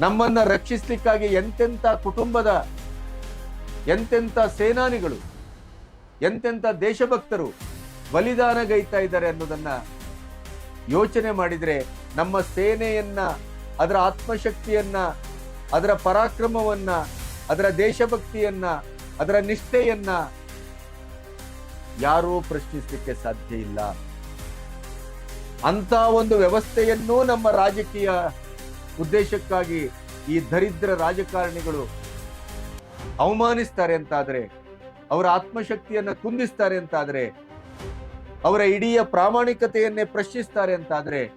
ನಮ್ಮನ್ನ ರಕ್ಷಿಸಲಿಕ್ಕಾಗಿ ಎಂತೆಂಥ ಕುಟುಂಬದ, ಎಂತೆಂಥ ಸೇನಾನಿಗಳು, ಎಂತೆಂಥ ದೇಶಭಕ್ತರು ಬಲಿದಾನಗೈತಾ ಇದ್ದಾರೆ ಅನ್ನೋದನ್ನ ಯೋಚನೆ ಮಾಡಿದ್ರೆ ನಮ್ಮ ಸೇನೆಯನ್ನ, ಅದರ ಆತ್ಮಶಕ್ತಿಯನ್ನ, ಅದರ ಪರಾಕ್ರಮವನ್ನ, ಅದರ ದೇಶಭಕ್ತಿಯನ್ನ, ಅದರ ನಿಷ್ಠೆಯನ್ನ ಯಾರೂ ಪ್ರಶ್ನಿಸಲಿಕ್ಕೆ ಸಾಧ್ಯ ಇಲ್ಲ. ಅಂತ ಒಂದು ವ್ಯವಸ್ಥೆಯನ್ನೂ ನಮ್ಮ ರಾಜಕೀಯ ಉದ್ದೇಶಕ್ಕಾಗಿ ಈ ದರಿದ್ರ ರಾಜಕಾರಣಿಗಳು ಅವಮಾನಿಸ್ತಾರೆ ಅಂತಾದ್ರೆ, ಅವರ ಆತ್ಮಶಕ್ತಿಯನ್ನು ಕುಂದಿಸ್ತಾರೆ ಅಂತಾದ್ರೆ, ಅವರ ಇಡೀ ಪ್ರಾಮಾಣಿಕತೆಯನ್ನೇ ಪ್ರಶ್ನಿಸ್ತಾರೆ ಅಂತಾದ್ರೆ,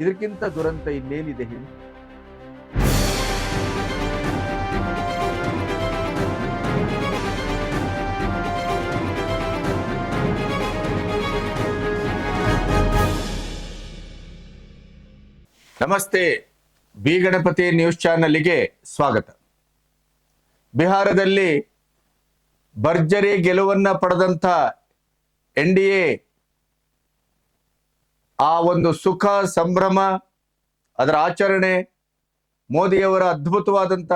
ಇದಕ್ಕಿಂತ ದುರಂತ ಇನ್ನೇನಿದೆ ಹೇಳಿ? ನಮಸ್ತೆ. ಬಿ ಗಣಪತಿ ನ್ಯೂಸ್ ಚಾನಲ್ಗೆ ಸ್ವಾಗತ. ಬಿಹಾರದಲ್ಲಿ ಭರ್ಜರಿ ಗೆಲುವನ್ನ ಪಡೆದಂತ ಎನ್ ಡಿ ಎ ಆ ಒಂದು ಸುಖ, ಸಂಭ್ರಮ, ಅದರ ಆಚರಣೆ, ಮೋದಿಯವರ ಅದ್ಭುತವಾದಂತ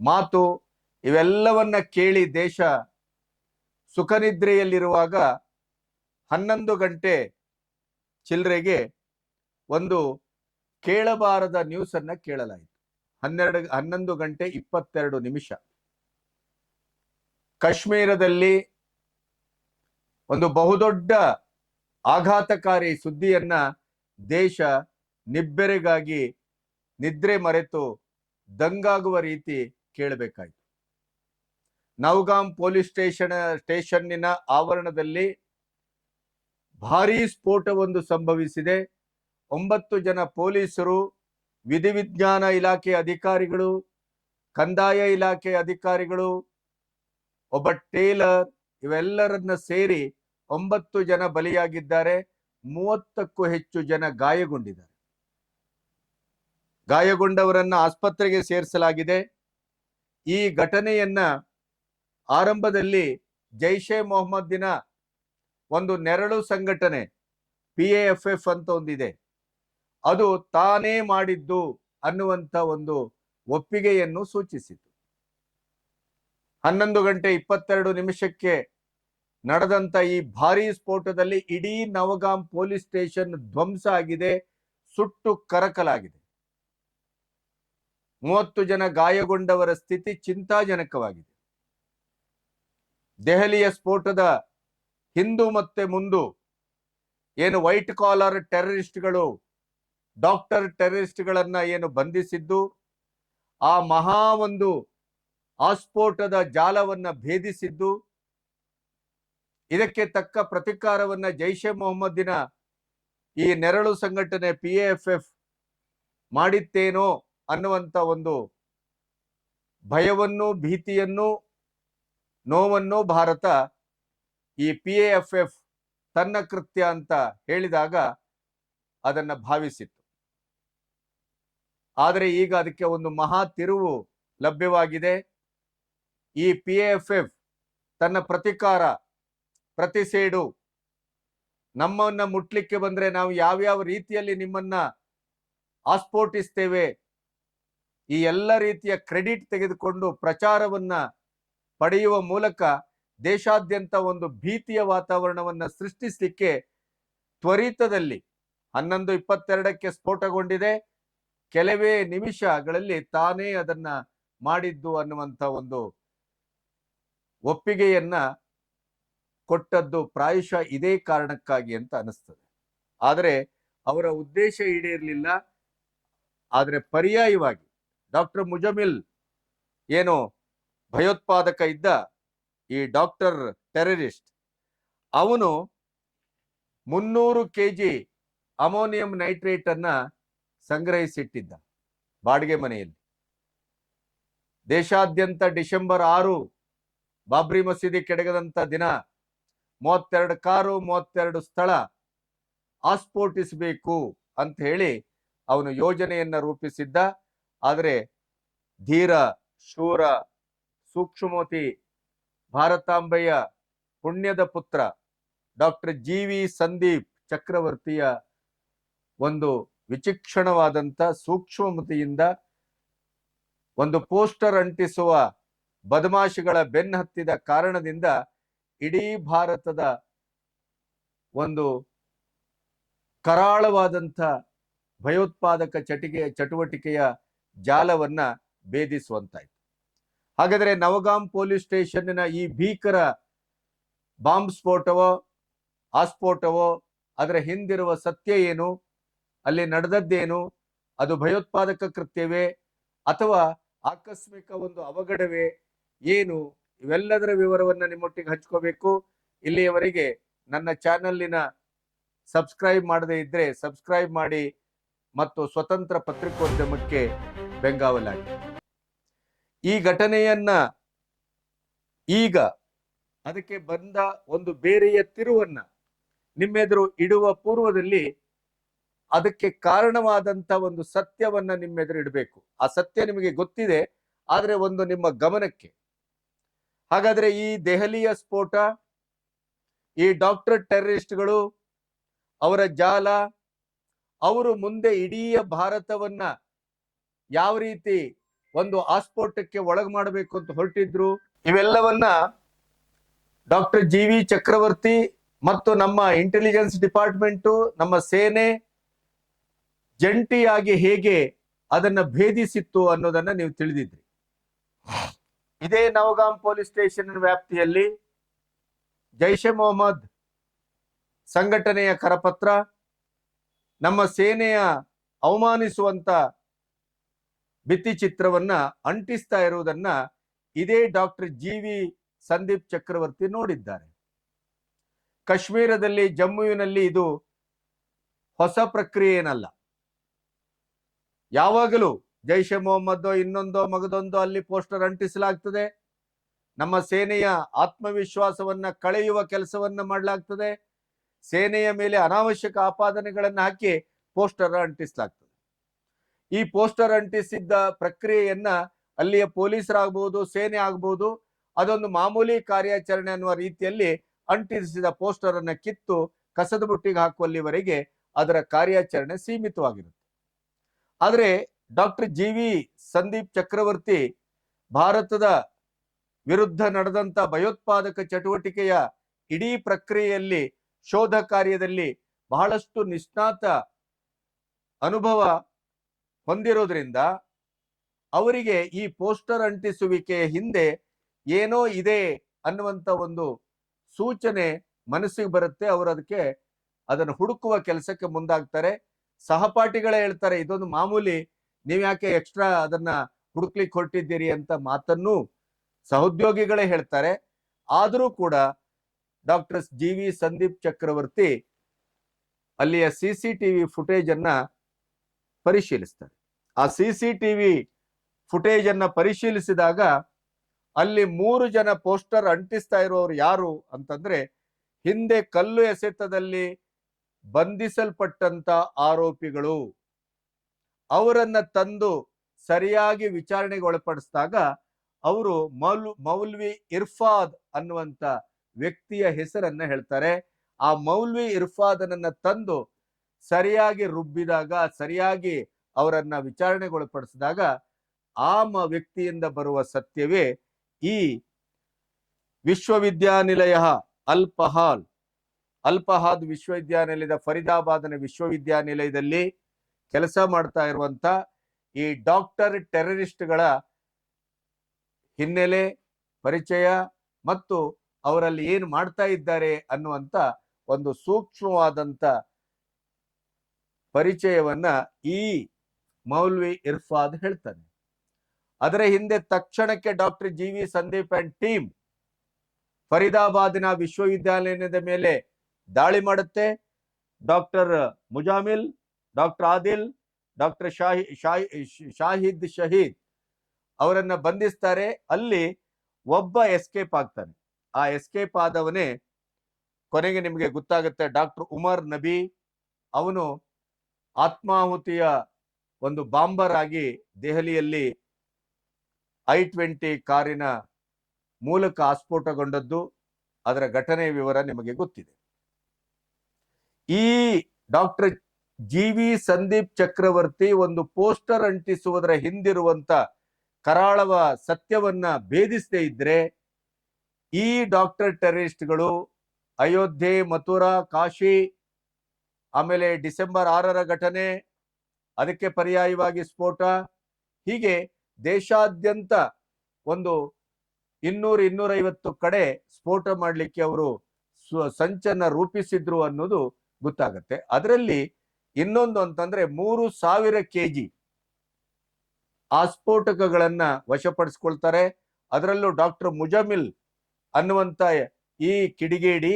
ಮಾತು, ಇವೆಲ್ಲವನ್ನ ಕೇಳಿ ದೇಶ ಸುಖನಿದ್ರೆಯಲ್ಲಿರುವಾಗ ಹನ್ನೊಂದು ಗಂಟೆ ಚಿಲ್ಲರೆಗೆ ಒಂದು ಕೇಳಬಾರದ ನ್ಯೂಸ್ ಅನ್ನ ಕೇಳಲಾಯಿತು. ಹನ್ನೆರಡು, ಹನ್ನೊಂದು ಗಂಟೆ ಇಪ್ಪತ್ತೆರಡು ನಿಮಿಷ. ಕಾಶ್ಮೀರದಲ್ಲಿ ಒಂದು ಬಹುದೊಡ್ಡ ಆಘಾತಕಾರಿ ಸುದ್ದಿಯನ್ನ ದೇಶ ನಿಬ್ಬೆರೆಗಾಗಿ ನಿದ್ರೆ ಮರೆತು ದಂಗಾಗುವ ರೀತಿ ಕೇಳಬೇಕಾಯಿತು. ನೌಗಾಂ ಪೊಲೀಸ್ ಸ್ಟೇಷನ್, ಸ್ಟೇಷನ್ನಿನ ಆವರಣದಲ್ಲಿ ಭಾರೀ ಸ್ಫೋಟವೊಂದು ಸಂಭವಿಸಿದೆ. ಒಂಬತ್ತು ಜನ ಪೊಲೀಸರು, ವಿಧಿವಿಜ್ಞಾನ ಇಲಾಖೆ ಅಧಿಕಾರಿಗಳು, ಕಂದಾಯ ಇಲಾಖೆ ಅಧಿಕಾರಿಗಳು, ಒಬ್ಬ ಟೇಲರ್ ಇವೆಲ್ಲರನ್ನ ಸೇರಿ ಒಂಬತ್ತು ಜನ ಬಲಿಯಾಗಿದ್ದಾರೆ. ಮೂವತ್ತಕ್ಕೂ ಹೆಚ್ಚು ಜನ ಗಾಯಗೊಂಡಿದ್ದಾರೆ. ಗಾಯಗೊಂಡವರನ್ನ ಆಸ್ಪತ್ರೆಗೆ ಸೇರಿಸಲಾಗಿದೆ. ಈ ಘಟನೆಯನ್ನ ಆರಂಭದಲ್ಲಿ ಜೈಷೆ ಮೊಹಮ್ಮದ್ದಿನ ಒಂದು ನೆರಳು ಸಂಘಟನೆ, ಪಿ ಎಫ್ ಎಫ್ ಅಂತ ಒಂದಿದೆ. ಅದು ತಾನೇ ಮಾಡಿದ್ದು ಅನ್ನುವಂತ ಒಂದು ಒಪ್ಪಿಗೆಯನ್ನು ಸೂಚಿಸಿತು. ಹನ್ನೊಂದು ಗಂಟೆ ಇಪ್ಪತ್ತೆರಡು ನಿಮಿಷಕ್ಕೆ ನಡೆದಂತ ಈ ಭಾರೀ ಸ್ಫೋಟದಲ್ಲಿ ಇಡೀ ನವಗಾಂ ಪೊಲೀಸ್ ಸ್ಟೇಷನ್ ಧ್ವಂಸ ಆಗಿದೆ, ಸುಟ್ಟು ಕರಕಲಾಗಿದೆ. ಮೂವತ್ತು ಜನ ಗಾಯಗೊಂಡವರ ಸ್ಥಿತಿ ಚಿಂತಾಜನಕವಾಗಿದೆ. ದೆಹಲಿಯ ಸ್ಫೋಟದ ಹಿಂದೂ ಮತ್ತೆ ಮುಂದು ಏನು ವೈಟ್ ಕಾಲರ್ ಟೆರರಿಸ್ಟ್ಗಳು ಡಾಕ್ಟರ್ ಟೆರರಿಸ್ಟ್ಗಳನ್ನ ಏನು ಬಂಧಿಸಿದ್ದು, ಆ ಮಹಾ ಒಂದು ಆಸ್ಫೋಟದ ಜಾಲವನ್ನ ಭೇದಿಸಿದ್ದು, ಇದಕ್ಕೆ ತಕ್ಕ ಪ್ರತಿಕಾರವನ್ನ ಜೈಷೆ ಮೊಹಮ್ಮದಿನ ಈ ನೆರಳು ಸಂಘಟನೆ ಪಿ ಎಫ್ ಎಫ್ ಮಾಡಿತ್ತೇನೋ ಅನ್ನುವಂತ ಒಂದು ಭಯವನ್ನು, ಭೀತಿಯನ್ನು, ನೋವನ್ನು ಭಾರತ ಈ ಪಿ ಎಫ್ ಎಫ್ ತನ್ನ ಕೃತ್ಯ ಅಂತ ಹೇಳಿದಾಗ ಅದನ್ನ ಭಾವಿಸಿತ್ತು. ಆದರೆ ಈಗ ಅದಕ್ಕೆ ಒಂದು ಮಹಾ ತಿರುವು ಲಭ್ಯವಾಗಿದೆ. ಈ ಪಿ ಎಫ್ ಎಫ್ ತನ್ನ ಪ್ರತಿಕಾರ ಪ್ರತಿ ಸೇಡು ನಮ್ಮನ್ನ ಮುಟ್ಲಿಕ್ಕೆ ಬಂದ್ರೆ ನಾವು ಯಾವ್ಯಾವ ರೀತಿಯಲ್ಲಿ ನಿಮ್ಮನ್ನ ಆಸ್ಫೋಟಿಸ್ತೇವೆ ಈ ಎಲ್ಲ ರೀತಿಯ ಕ್ರೆಡಿಟ್ ತೆಗೆದುಕೊಂಡು ಪ್ರಚಾರವನ್ನ ಪಡೆಯುವ ಮೂಲಕ ದೇಶಾದ್ಯಂತ ಒಂದು ಭೀತಿಯ ವಾತಾವರಣವನ್ನ ಸೃಷ್ಟಿಸಲಿಕ್ಕೆ ತ್ವರಿತದಲ್ಲಿ ಹನ್ನೊಂದು ಇಪ್ಪತ್ತೆರಡಕ್ಕೆ ಸ್ಫೋಟಗೊಂಡಿದೆ. ಕೆಲವೇ ನಿಮಿಷಗಳಲ್ಲಿ ತಾನೇ ಅದನ್ನ ಮಾಡಿದ್ದು ಅನ್ನುವಂಥ ಒಂದು ಒಪ್ಪಿಗೆಯನ್ನ ಕೊಟ್ಟದ್ದು ಪ್ರಾಯಶಃ ಇದೇ ಕಾರಣಕ್ಕಾಗಿ ಅಂತ ಅನಿಸ್ತದೆ ಆದರೆ ಅವರ ಉದ್ದೇಶ ಈಡೇರಲಿಲ್ಲ. ಆದರೆ ಪರ್ಯಾಯವಾಗಿ ಡಾಕ್ಟರ್ ಮುಜಮಿಲ್ ಏನು ಭಯೋತ್ಪಾದಕ ಇದ್ದ ಈ ಡಾಕ್ಟರ್ ಟೆರರಿಸ್ಟ್, ಅವನು ಮುನ್ನೂರು ಕೆ ಜಿ ಅಮೋನಿಯಂ ನೈಟ್ರೇಟ್ ಸಂಗ್ರಹಿಸಿಟ್ಟಿದ್ದ ಬಾಡಿಗೆ ಮನೆಯಲ್ಲಿ. ದೇಶಾದ್ಯಂತ ಡಿಸೆಂಬರ್ ಆರು ಬಾಬ್ರಿ ಮಸೀದಿ ಕೆಡಗದಂತ ದಿನ ಮೂವತ್ತೆರಡು ಕಾರು, ಮೂವತ್ತೆರಡು ಸ್ಥಳ ಆಸ್ಫೋಟಿಸಬೇಕು ಅಂತ ಹೇಳಿ ಅವನು ಯೋಜನೆಯನ್ನ ರೂಪಿಸಿದ್ದ. ಆದರೆ ಧೀರ, ಶೂರ, ಸೂಕ್ಷ್ಮೋತಿ ಭಾರತಾಂಬೆಯ ಪುಣ್ಯದ ಪುತ್ರ ಡಾಕ್ಟರ್ ಜಿ ವಿ ಸಂದೀಪ್ ಚಕ್ರವರ್ತಿಯ ಒಂದು ವಿಚಿಕ್ಷಣವಾದಂತ ಸೂಕ್ಷ್ಮಮತಿಯಿಂದ ಒಂದು ಪೋಸ್ಟರ್ ಅಂಟಿಸುವ ಬದಮಾಶಿಗಳ ಬೆನ್ನಹತ್ತಿದ ಕಾರಣದಿಂದ ಇಡೀ ಭಾರತದ ಒಂದು ಕರಾಳವಾದಂಥ ಭಯೋತ್ಪಾದಕ ಚಟಿಕೆ ಚಟುವಟಿಕೆಯ ಜಾಲವನ್ನ ಭೇದಿಸುವಂತಾಯ್ತು. ಹಾಗಾದರೆ ನವಗಾಂ ಪೊಲೀಸ್ ಸ್ಟೇಷನ್ನಿನ ಈ ಭೀಕರ ಬಾಂಬ್ ಸ್ಫೋಟವೋ ಆಸ್ಫೋಟವೋ ಅದರ ಹಿಂದಿರುವ ಸತ್ಯ ಏನು? ಅಲ್ಲಿ ನಡೆದದ್ದೇನು? ಅದು ಭಯೋತ್ಪಾದಕ ಕೃತ್ಯವೇ? ಅಥವಾ ಆಕಸ್ಮಿಕ ಒಂದು ಅವಘಡವೇ? ಏನು? ಇವೆಲ್ಲದರ ವಿವರವನ್ನ ನಿಮ್ಮೊಟ್ಟಿಗೆ ಹಂಚ್ಕೋಬೇಕು. ಇಲ್ಲಿಯವರೆಗೆ ನನ್ನ ಚಾನಲ್ಲಿನ ಸಬ್ಸ್ಕ್ರೈಬ್ ಮಾಡದೇ ಇದ್ರೆ ಸಬ್ಸ್ಕ್ರೈಬ್ ಮಾಡಿ ಮತ್ತು ಸ್ವತಂತ್ರ ಪತ್ರಿಕೋದ್ಯಮಕ್ಕೆ ಬೆಂಗಾವಲಾಗಿ. ಈ ಘಟನೆಯನ್ನ ಈಗ ಅದಕ್ಕೆ ಬಂದ ಒಂದು ಬೇರೆಯ ತಿರುವನ್ನ ನಿಮ್ಮೆದುರು ಇಡುವ ಪೂರ್ವದಲ್ಲಿ ಅದಕ್ಕೆ ಕಾರಣವಾದಂತ ಒಂದು ಸತ್ಯವನ್ನ ನಿಮ್ಮೆದುರು ಇಡಬೇಕು ಆ ಸತ್ಯ ನಿಮಗೆ ಗೊತ್ತಿದೆ, ಆದರೆ ಒಂದು ನಿಮ್ಮ ಗಮನಕ್ಕೆ. ಹಾಗಾದ್ರೆ ಈ ದೆಹಲಿಯ ಸ್ಫೋಟ, ಈ ಡಾಕ್ಟರ್ ಟೆರರಿಸ್ಟ್ಗಳು, ಅವರ ಜಾಲ, ಅವರು ಮುಂದೆ ಇಡೀ ಭಾರತವನ್ನ ಯಾವ ರೀತಿ ಒಂದು ಆಸ್ಫೋಟಕ್ಕೆ ಒಳಗೆ ಮಾಡಬೇಕು ಅಂತ ಹೊರಟಿದ್ರು, ಇವೆಲ್ಲವನ್ನ ಡಾಕ್ಟರ್ ಜಿ ವಿ ಚಕ್ರವರ್ತಿ ಮತ್ತು ನಮ್ಮ ಇಂಟೆಲಿಜೆನ್ಸ್ ಡಿಪಾರ್ಟ್ಮೆಂಟು ನಮ್ಮ ಸೇನೆ ಜಂಟಿಯಾಗಿ ಹೇಗೆ ಅದನ್ನ ಭೇದಿಸಿತ್ತು ಅನ್ನೋದನ್ನ ನೀವು ತಿಳಿದಿದ್ರಿ. ಇದೇ ನವಗಾಂ ಪೊಲೀಸ್ ಸ್ಟೇಷನ್ ವ್ಯಾಪ್ತಿಯಲ್ಲಿ ಜೈಷೆ ಮೊಹಮ್ಮದ್ ಸಂಘಟನೆಯ ಕರಪತ್ರ, ನಮ್ಮ ಸೇನೆಯ ಅವಮಾನಿಸುವಂತ ಭಿತ್ತಿ ಚಿತ್ರವನ್ನ ಅಂಟಿಸ್ತಾ ಇರುವುದನ್ನ ಇದೇ doctor G V Sandeep Chakravarthi ನೋಡಿದ್ದಾರೆ. ಕಾಶ್ಮೀರದಲ್ಲಿ, ಜಮ್ಮುವಿನಲ್ಲಿ ಇದು ಹೊಸ ಪ್ರಕ್ರಿಯೆ ಏನಲ್ಲ ಯಾವಾಗಲೂ ಜೈಷೆ ಮೊಹಮ್ಮದ್ ಇನ್ನೊಂದೋ ಮಗದೊಂದೋ ಅಲ್ಲಿ ಪೋಸ್ಟರ್ ಅಂಟಿಸಲಾಗ್ತದೆ. ನಮ್ಮ ಸೇನೆಯ ಆತ್ಮವಿಶ್ವಾಸವನ್ನ ಕಳೆಯುವ ಕೆಲಸವನ್ನ ಮಾಡಲಾಗ್ತದೆ. ಸೇನೆಯ ಮೇಲೆ ಅನಾವಶ್ಯಕ ಆಪಾದನೆಗಳನ್ನ ಹಾಕಿ ಪೋಸ್ಟರ್ ಅಂಟಿಸಲಾಗ್ತದೆ. ಈ ಪೋಸ್ಟರ್ ಅಂಟಿಸಿದ್ದ ಪ್ರಕ್ರಿಯೆಯನ್ನ ಅಲ್ಲಿಯ ಪೊಲೀಸರಾಗಬಹುದು ಸೇನೆ ಆಗಬಹುದು ಅದೊಂದು ಮಾಮೂಲಿ ಕಾರ್ಯಾಚರಣೆ ಅನ್ನುವ ರೀತಿಯಲ್ಲಿ ಅಂಟಿಸಿದ ಪೋಸ್ಟರ್ ಅನ್ನ ಕಿತ್ತು ಕಸದ ಬುಟ್ಟಿಗೆ ಹಾಕುವಲ್ಲಿವರೆಗೆ ಅದರ ಕಾರ್ಯಾಚರಣೆ ಸೀಮಿತವಾಗಿರುತ್ತೆ. ಆದರೆ doctor G V Sandeep Chakravarthi ಭಾರತದ ವಿರುದ್ಧ ನಡೆದಂತ ಭಯೋತ್ಪಾದಕ ಚಟುವಟಿಕೆಯ ಇಡೀ ಪ್ರಕ್ರಿಯೆಯಲ್ಲಿ ಶೋಧ ಕಾರ್ಯದಲ್ಲಿ ಬಹಳಷ್ಟು ನಿಷ್ಣಾತ ಅನುಭವ ಹೊಂದಿರೋದ್ರಿಂದ ಅವರಿಗೆ ಈ ಪೋಸ್ಟರ್ ಅಂಟಿಸುವಿಕೆಯ ಹಿಂದೆ ಏನೋ ಇದೆ ಅನ್ನುವಂಥ ಒಂದು ಸೂಚನೆ ಮನಸ್ಸಿಗೆ ಬರುತ್ತೆ. ಅವರು ಅದಕ್ಕೆ ಅದನ್ನು ಹುಡುಕುವ ಕೆಲಸಕ್ಕೆ ಮುಂದಾಗ್ತಾರೆ. ಸಹಪಾಠಿಗಳೇ ಹೇಳ್ತಾರೆ, ಇದೊಂದು ಮಾಮೂಲಿ ನೀವ್ ಯಾಕೆ ಎಕ್ಸ್ಟ್ರಾ ಅದನ್ನ ಹುಡುಕ್ಲಿಕ್ಕೆ ಹೊರಟಿದ್ದೀರಿ ಅಂತ ಮಾತನ್ನು ಸಹೋದ್ಯೋಗಿಗಳೇ ಹೇಳ್ತಾರೆ. ಆದರೂ ಕೂಡ doctor G V Sandeep Chakravarthi ಅಲ್ಲಿಯ ಸಿ ಸಿ ಟಿವಿ ಫುಟೇಜ್ ಅನ್ನ ಪರಿಶೀಲಿಸ್ತಾರೆ. ಆ ಸಿ ಸಿ ಟಿವಿ ಫುಟೇಜ್ ಅನ್ನ ಪರಿಶೀಲಿಸಿದಾಗ ಅಲ್ಲಿ ಮೂರು ಜನ ಪೋಸ್ಟರ್ ಅಂಟಿಸ್ತಾ ಇರೋರು ಯಾರು ಅಂತಂದ್ರೆ, ಹಿಂದೆ ಕಲ್ಲು ಎಸೆತದಲ್ಲಿ ಬಂಧಿಸಲ್ಪಟ್ಟಂತ ಆರೋಪಿಗಳು ಅವರನ್ನ ತಂದು ಸರಿಯಾಗಿ ವಿಚಾರಣೆಗೆ ಒಳಪಡಿಸಿದಾಗ ಅವರು ಮೌಲ್, ಮೌಲ್ವಿ ಇರ್ಫಾದ್ ಅನ್ನುವಂತ ವ್ಯಕ್ತಿಯ ಹೆಸರನ್ನ ಹೇಳ್ತಾರೆ. ಆ ಮೌಲ್ವಿ ಇರ್ಫಾದನನ್ನ ತಂದು ಸರಿಯಾಗಿ ರುಬ್ಬಿದಾಗ, ಸರಿಯಾಗಿ ಅವರನ್ನ ವಿಚಾರಣೆಗೊಳಪಡಿಸಿದಾಗ ಆ ವ್ಯಕ್ತಿಯಿಂದ ಬರುವ ಸತ್ಯವೇ ಈ ವಿಶ್ವವಿದ್ಯಾನಿಲಯ ಅಲ್ಪಹಾಲ್. ಅಲ್ಪಹಾದ್ ವಿಶ್ವವಿದ್ಯಾನಿಲಯದ ಫರೀದಾಬಾದ್ನ ವಿಶ್ವವಿದ್ಯಾನಿಲಯದಲ್ಲಿ ಕೆಲಸ ಮಾಡ್ತಾ ಇರುವಂತ ಈ ಡಾಕ್ಟರ್ ಟೆರರಿಸ್ಟ್ಗಳ ಹಿನ್ನೆಲೆ ಪರಿಚಯ ಮತ್ತು ಅವರಲ್ಲಿ ಏನು ಮಾಡ್ತಾ ಇದ್ದಾರೆ ಅನ್ನುವಂತ ಒಂದು ಸೂಕ್ಷ್ಮವಾದಂತ ಪರಿಚಯವನ್ನ ಈ ಮೌಲ್ವಿ ಇರ್ಫಾದ್ ಹೇಳ್ತಾನೆ. ಅದರ ಹಿಂದೆ ತಕ್ಷಣಕ್ಕೆ doctor G V Sandeep and team ಫರೀದಾಬಾದಿನ ವಿಶ್ವವಿದ್ಯಾಲಯದ ಮೇಲೆ ದಾಳಿ ಮಾಡುತ್ತೆ. Doctor Muzammil, doctor Adil, doctor Shahi Shahi, Shahid Shaheed ಅವರನ್ನ ಬಂಧಿಸ್ತಾರೆ. ಅಲ್ಲಿ ಒಬ್ಬ ಎಸ್ಕೇಪ್ ಆಗ್ತಾನೆ. ಆ ಎಸ್ಕೇಪ್ ಆದವನೇ ಕೊನೆಗೆ ನಿಮಗೆ ಗೊತ್ತಾಗುತ್ತೆ, ಡಾಕ್ಟರ್ ಉಮರ್ ನಬಿ ಅವನು ಆತ್ಮಾಹುತಿಯ ಒಂದು ಬಾಂಬರ್ ಆಗಿ ದೆಹಲಿಯಲ್ಲಿ ಐ ಟ್ವೆಂಟಿ ಕಾರಿನ ಮೂಲಕ ಆಸ್ಫೋಟಗೊಂಡದ್ದು. ಅದರ ಘಟನೆ ವಿವರ ನಿಮಗೆ ಗೊತ್ತಿದೆ. ಈ doctor G V Sandeep Chakravarthy ಒಂದು ಪೋಸ್ಟರ್ ಅಂಟಿಸುವುದರ ಹಿಂದಿರುವಂತ ಕರಾಳವ ಸತ್ಯವನ್ನ ಭೇದಿಸದೇ ಇದ್ರೆ ಈ ಡಾಕ್ಟರ್ ಟೆರರಿಸ್ಟ್ಗಳು ಅಯೋಧ್ಯೆ, ಮಥುರಾ, ಕಾಶಿ, ಆಮೇಲೆ ಡಿಸೆಂಬರ್ ಆರರ ಘಟನೆ, ಅದಕ್ಕೆ ಪರ್ಯಾಯವಾಗಿ ಸ್ಫೋಟ, ಹೀಗೆ ದೇಶಾದ್ಯಂತ ಒಂದು ಇನ್ನೂರು ಇನ್ನೂರೈವತ್ತು ಕಡೆ ಸ್ಫೋಟ ಮಾಡಲಿಕ್ಕೆ ಅವರು ಸಂಚನ್ನ ರೂಪಿಸಿದ್ರು ಅನ್ನೋದು ಗೊತ್ತಾಗತ್ತೆ. ಅದರಲ್ಲಿ ಇನ್ನೊಂದು ಅಂತಂದ್ರೆ ಮೂರು ಸಾವಿರ ಕೆಜಿ ಆಸ್ಫೋಟಕಗಳನ್ನ ವಶಪಡಿಸ್ಕೊಳ್ತಾರೆ. ಅದರಲ್ಲೂ ಡಾಕ್ಟರ್ ಮುಜಮಿಲ್ ಅನ್ನುವಂತ ಈ ಕಿಡಿಗೇಡಿ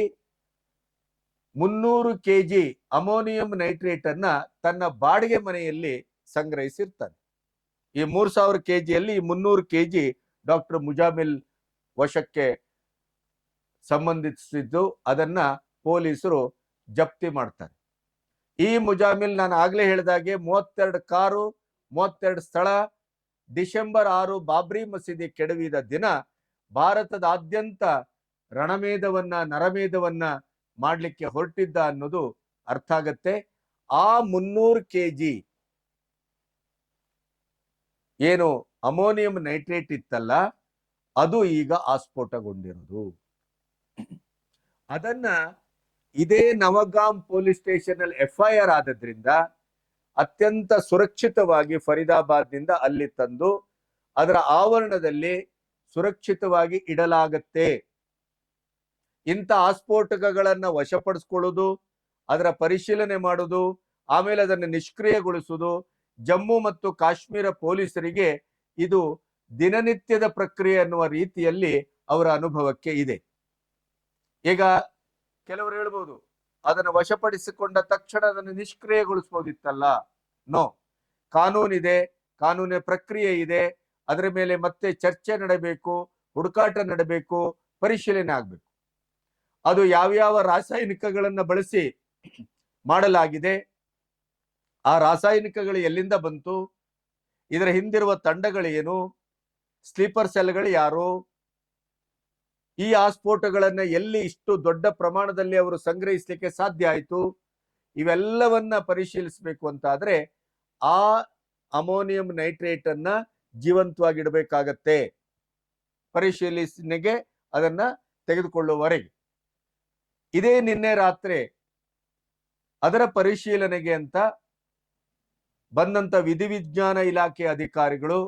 ಮುನ್ನೂರು ಕೆಜಿ ಅಮೋನಿಯಂ ನೈಟ್ರೇಟ್ ಅನ್ನ ತನ್ನ ಬಾಡಿಗೆ ಮನೆಯಲ್ಲಿ ಸಂಗ್ರಹಿಸಿರ್ತಾನೆ. ಈ ಮೂರ್ ಸಾವಿರ ಕೆಜಿಯಲ್ಲಿ ಈ ಮುನ್ನೂರು ಕೆಜಿ ಡಾಕ್ಟರ್ ಮುಜಾಮಿಲ್ ವಶಕ್ಕೆ ಸಂಬಂಧಿಸಿದ್ದು. ಅದನ್ನ ಪೊಲೀಸರು ಜಪ್ತಿ ಮಾಡ್ತಾರೆ. ಈ ಮುಜಾಮಿಲ್ ನಾನು ಆಗ್ಲೇ ಹೇಳಿದಾಗೆ ಮೂವತ್ತೆರಡು ಕಾರು, ಮೂವತ್ತೆರಡು ಸ್ಥಳ, ಡಿಸೆಂಬರ್ ಆರು ಬಾಬ್ರಿ ಮಸೀದಿ ಕೆಡವಿದ ದಿನ ಭಾರತದಾದ್ಯಂತ ರಣಮೇಧವನ್ನ, ನರಮೇಧವನ್ನ ಮಾಡಲಿಕ್ಕೆ ಹೊರಟಿದ್ದ ಅನ್ನೋದು ಅರ್ಥ ಆಗತ್ತೆ. ಆ ಮುನ್ನೂರು ಕೆ ಜಿ ಏನು ಅಮೋನಿಯಂ ನೈಟ್ರೇಟ್ ಇತ್ತಲ್ಲ, ಅದು ಈಗ ಆಸ್ಫೋಟಗೊಂಡಿರೋದು. ಅದನ್ನ ಇದೇ ನವಗಾಂ ಪೊಲೀಸ್ ಸ್ಟೇಷನ್ ಅಲ್ಲಿ ಎಫ್ ಐ ಆರ್ ಆದದ್ರಿಂದ ಅತ್ಯಂತ ಸುರಕ್ಷಿತವಾಗಿ ಫರೀದಾಬಾದ್ನಿಂದ ಅಲ್ಲಿ ತಂದು ಅದರ ಆವರಣದಲ್ಲಿ ಸುರಕ್ಷಿತವಾಗಿ ಇಡಲಾಗತ್ತೆ. ಇಂಥ ಆಸ್ಫೋಟಕಗಳನ್ನ ವಶಪಡಿಸ್ಕೊಳ್ಳೋದು, ಅದರ ಪರಿಶೀಲನೆ ಮಾಡೋದು, ಆಮೇಲೆ ಅದನ್ನು ನಿಷ್ಕ್ರಿಯಗೊಳಿಸುವುದು ಜಮ್ಮು ಮತ್ತು ಕಾಶ್ಮೀರ ಪೊಲೀಸರಿಗೆ ಇದು ದಿನನಿತ್ಯದ ಪ್ರಕ್ರಿಯೆ ಅನ್ನುವ ರೀತಿಯಲ್ಲಿ ಅವರ ಅನುಭವಕ್ಕೆ ಇದೆ. ಈಗ ಕೆಲವರು ಹೇಳ್ಬೋದು, ಅದನ್ನು ವಶಪಡಿಸಿಕೊಂಡ ತಕ್ಷಣ ಅದನ್ನು ನಿಷ್ಕ್ರಿಯಗೊಳಿಸಬಹುದಿತ್ತಲ್ಲ ನೋ ಕಾನೂನಿದೆ, ಕಾನೂನಿನ ಪ್ರಕ್ರಿಯೆ ಇದೆ, ಅದರ ಮೇಲೆ ಮತ್ತೆ ಚರ್ಚೆ ನಡಬೇಕು, ಹುಡುಕಾಟ ನಡಬೇಕು, ಪರಿಶೀಲನೆ ಆಗಬೇಕು. ಅದು ಯಾವ್ಯಾವ ರಾಸಾಯನಿಕಗಳನ್ನು ಬಳಸಿ ಮಾಡಲಾಗಿದೆ, ಆ ರಾಸಾಯನಿಕಗಳು ಎಲ್ಲಿಂದ ಬಂತು, ಇದರ ಹಿಂದಿರುವ ತಂಡಗಳೇನು, ಸ್ಲೀಪರ್ ಸೆಲ್ಗಳು ಯಾರು ಈ ಆಸ್ಫೋಟಗಳನ್ನ ಎಲ್ಲಿ ಇಷ್ಟು ದೊಡ್ಡ ಪ್ರಮಾಣದಲ್ಲಿ ಅವರು ಸಂಗ್ರಹಿಸಲಿಕ್ಕೆ ಸಾಧ್ಯ ಆಯಿತು? ಇವೆಲ್ಲವನ್ನ ಪರಿಶೀಲಿಸಬೇಕು ಅಂತ ಆದ್ರೆ ಆ ಅಮೋನಿಯಂ ನೈಟ್ರೇಟ್ ಅನ್ನ ಜೀವಂತವಾಗಿಡಬೇಕಾಗತ್ತೆ. ಪರಿಶೀಲಿಸನೆಗೆ ಅದನ್ನ ತೆಗೆದುಕೊಳ್ಳುವವರೆಗೆ. ಇದೇ ನಿನ್ನೆ ರಾತ್ರಿ ಅದರ ಪರಿಶೀಲನೆಗೆ ಅಂತ ಬಂದಂತ ವಿಧಿವಿಜ್ಞಾನ ಇಲಾಖೆ ಅಧಿಕಾರಿಗಳು,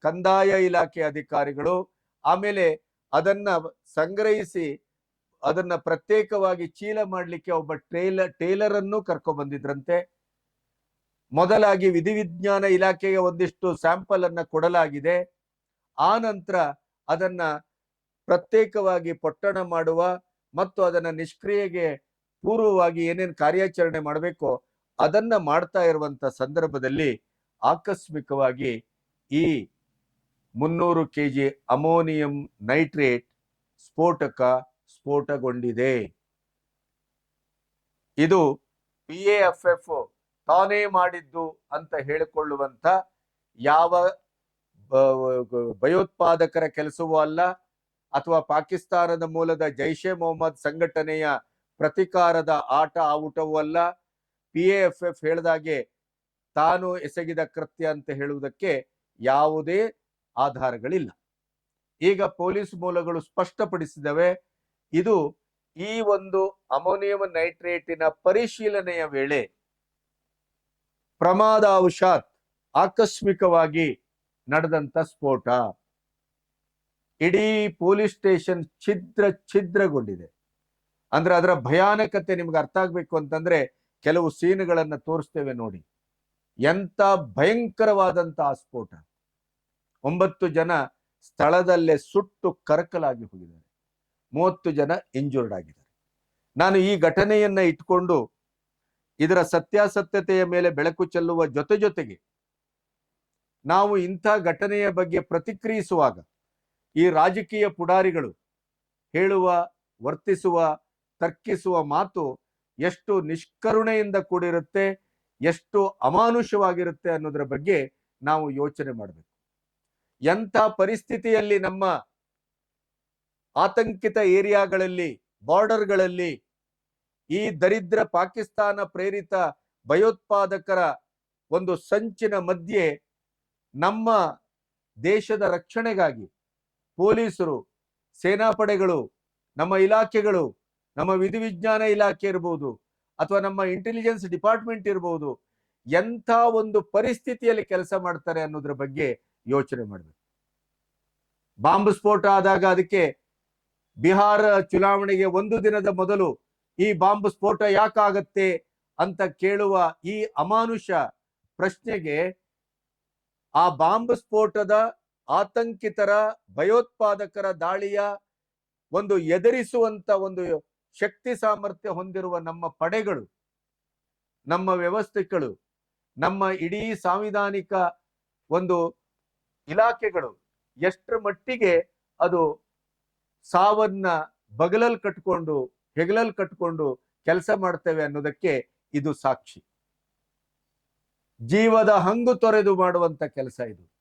ಕಂದಾಯ ಇಲಾಖೆ ಅಧಿಕಾರಿಗಳು, ಆಮೇಲೆ ಅದನ್ನ ಸಂಗ್ರಹಿಸಿ ಅದನ್ನ ಪ್ರತ್ಯೇಕವಾಗಿ ಚೀಲ ಮಾಡಲಿಕ್ಕೆ ಒಬ್ಬ ಟೇಲರ್ ಟೇಲರ್ ಅನ್ನು ಕರ್ಕೊಂಡು ಬಂದಿದ್ರಂತೆ ಮೊದಲಾಗಿ ವಿಧಿವಿಜ್ಞಾನ ಇಲಾಖೆಗೆ ಒಂದಿಷ್ಟು ಸ್ಯಾಂಪಲ್ ಅನ್ನ ಕೊಡಲಾಗಿದೆ. ಆ ನಂತರ ಅದನ್ನ ಪ್ರತ್ಯೇಕವಾಗಿ ಪೊಟ್ಟಣ ಮಾಡುವ ಮತ್ತು ಅದನ್ನ ನಿಷ್ಕ್ರಿಯೆಗೆ ಪೂರ್ವವಾಗಿ ಏನೇನು ಕಾರ್ಯಾಚರಣೆ ಮಾಡಬೇಕೋ ಅದನ್ನ ಮಾಡ್ತಾ ಇರುವಂತ ಸಂದರ್ಭದಲ್ಲಿ ಆಕಸ್ಮಿಕವಾಗಿ ಈ ಮುನ್ನೂರು ಕೆಜಿ ಅಮೋನಿಯಂ ನೈಟ್ರೇಟ್ ಸ್ಫೋಟಕ ಸ್ಫೋಟಗೊಂಡಿದೆ. ಇದು ಪಿ ಎಫ್ ತಾನೇ ಮಾಡಿದ್ದು ಅಂತ ಹೇಳಿಕೊಳ್ಳುವಂತ ಯಾವ ಭಯೋತ್ಪಾದಕರ ಕೆಲಸವೂ ಅಲ್ಲ, ಅಥವಾ ಪಾಕಿಸ್ತಾನದ ಮೂಲದ ಜೈಷೆ ಮೊಹಮ್ಮದ್ ಸಂಘಟನೆಯ ಪ್ರತಿಕಾರದ ಆಟ ಆವುಟವೂ ಅಲ್ಲ. ಪಿ ಎಫ್ ಎಫ್ ಹೇಳಿದಾಗೆ ತಾನು ಎಸಗಿದ ಕೃತ್ಯ ಅಂತ ಹೇಳುವುದಕ್ಕೆ ಯಾವುದೇ ಆಧಾರಗಳಿಲ್ಲ. ಈಗ ಪೊಲೀಸ್ ಮೂಲಗಳು ಸ್ಪಷ್ಟಪಡಿಸಿದವೆ, ಇದು ಈ ಒಂದು ಅಮೋನಿಯಂ ನೈಟ್ರೇಟಿನ ಪರಿಶೀಲನೆಯ ವೇಳೆ ಪ್ರಮಾದಾವಶಾತ್ ಆಕಸ್ಮಿಕವಾಗಿ ನಡೆದಂತ ಸ್ಫೋಟ. ಇಡೀ ಪೊಲೀಸ್ ಸ್ಟೇಷನ್ ಛಿದ್ರ ಛಿದ್ರಗೊಂಡಿದೆ. ಅಂದ್ರೆ ಅದರ ಭಯಾನಕತೆ ನಿಮ್ಗೆ ಅರ್ಥ ಆಗ್ಬೇಕು ಅಂತಂದ್ರೆ ಕೆಲವು ಸೀನ್ಗಳನ್ನ ತೋರಿಸ್ತೇವೆ ನೋಡಿ. ಎಂತ ಭಯಂಕರವಾದಂತ ಆ ಸ್ಫೋಟ. ಒಂಬತ್ತು ಜನ ಸ್ಥಳದಲ್ಲೇ ಸುಟ್ಟು ಕರಕಲಾಗಿ ಹೋಗಿದ್ದಾರೆ. ಮೂವತ್ತು ಜನ ಇಂಜೂರ್ಡ್ ಆಗಿದ್ದಾರೆ. ನಾನು ಈ ಘಟನೆಯನ್ನ ಇಟ್ಕೊಂಡು ಇದರ ಸತ್ಯಾಸತ್ಯತೆಯ ಮೇಲೆ ಬೆಳಕು ಚೆಲ್ಲುವ ಜೊತೆ ಜೊತೆಗೆ ನಾವು ಇಂಥ ಘಟನೆಯ ಬಗ್ಗೆ ಪ್ರತಿಕ್ರಿಯಿಸುವಾಗ ಈ ರಾಜಕೀಯ ಪುಡಾರಿಗಳು ಹೇಳುವ, ವರ್ತಿಸುವ, ತರ್ಕಿಸುವ ಮಾತು ಎಷ್ಟು ನಿಷ್ಕರುಣೆಯಿಂದ ಕೂಡಿರುತ್ತೆ, ಎಷ್ಟು ಅಮಾನುಷವಾಗಿರುತ್ತೆ ಅನ್ನೋದರ ಬಗ್ಗೆ ನಾವು ಯೋಚನೆ ಮಾಡಬೇಕು. ಎಂಥ ಪರಿಸ್ಥಿತಿಯಲ್ಲಿ ನಮ್ಮ ಆತಂಕಿತ ಏರಿಯಾಗಳಲ್ಲಿ, ಬಾರ್ಡರ್ಗಳಲ್ಲಿ ಈ ದರಿದ್ರ ಪಾಕಿಸ್ತಾನ ಪ್ರೇರಿತ ಭಯೋತ್ಪಾದಕರ ಒಂದು ಸಂಚಿನ ಮಧ್ಯೆ ನಮ್ಮ ದೇಶದ ರಕ್ಷಣೆಗಾಗಿ ಪೊಲೀಸರು, ಸೇನಾಪಡೆಗಳು, ನಮ್ಮ ಇಲಾಖೆಗಳು, ನಮ್ಮ ವಿಧಿವಿಜ್ಞಾನ ಇಲಾಖೆ ಇರ್ಬೋದು ಅಥವಾ ನಮ್ಮ ಇಂಟೆಲಿಜೆನ್ಸ್ ಡಿಪಾರ್ಟ್ಮೆಂಟ್ ಇರ್ಬೋದು ಎಂಥ ಒಂದು ಪರಿಸ್ಥಿತಿಯಲ್ಲಿ ಕೆಲಸ ಮಾಡ್ತಾರೆ ಅನ್ನೋದ್ರ ಬಗ್ಗೆ ಯೋಚನೆ ಮಾಡಬೇಕು. ಬಾಂಬ್ ಸ್ಫೋಟ ಆದಾಗ ಅದಕ್ಕೆ ಬಿಹಾರ ಚುನಾವಣೆಗೆ ಒಂದು ದಿನದ ಮೊದಲು ಈ ಬಾಂಬ್ ಸ್ಫೋಟ ಯಾಕಾಗತ್ತೆ ಅಂತ ಕೇಳುವ ಈ ಅಮಾನುಷ ಪ್ರಶ್ನೆಗೆ ಆ ಬಾಂಬ್ ಸ್ಫೋಟದ ಆತಂಕಿತರ ಭಯೋತ್ಪಾದಕರ ದಾಳಿಯ ಒಂದು ಎದುರಿಸುವಂತ ಒಂದು ಶಕ್ತಿ ಸಾಮರ್ಥ್ಯ ಹೊಂದಿರುವ ನಮ್ಮ ಪಡೆಗಳು, ನಮ್ಮ ವ್ಯವಸ್ಥೆಗಳು ನಮ್ಮ ಇಡೀ ಸಾಂವಿಧಾನಿಕ ಒಂದು ಇಲಾಖೆಗಳು ಎಷ್ಟರ ಮಟ್ಟಿಗೆ ಅದು ಸಾವನ್ನ ಬಗಲಲ್ಲಿ ಕಟ್ಕೊಂಡು ಹೆಗಲಲ್ಲಿ ಕಟ್ಕೊಂಡು ಕೆಲಸ ಮಾಡ್ತೇವೆ ಅನ್ನೋದಕ್ಕೆ ಇದು ಸಾಕ್ಷಿ. ಜೀವದ ಹಂಗು ತೊರೆದು ಮಾಡುವಂತ ಕೆಲಸ ಇದು.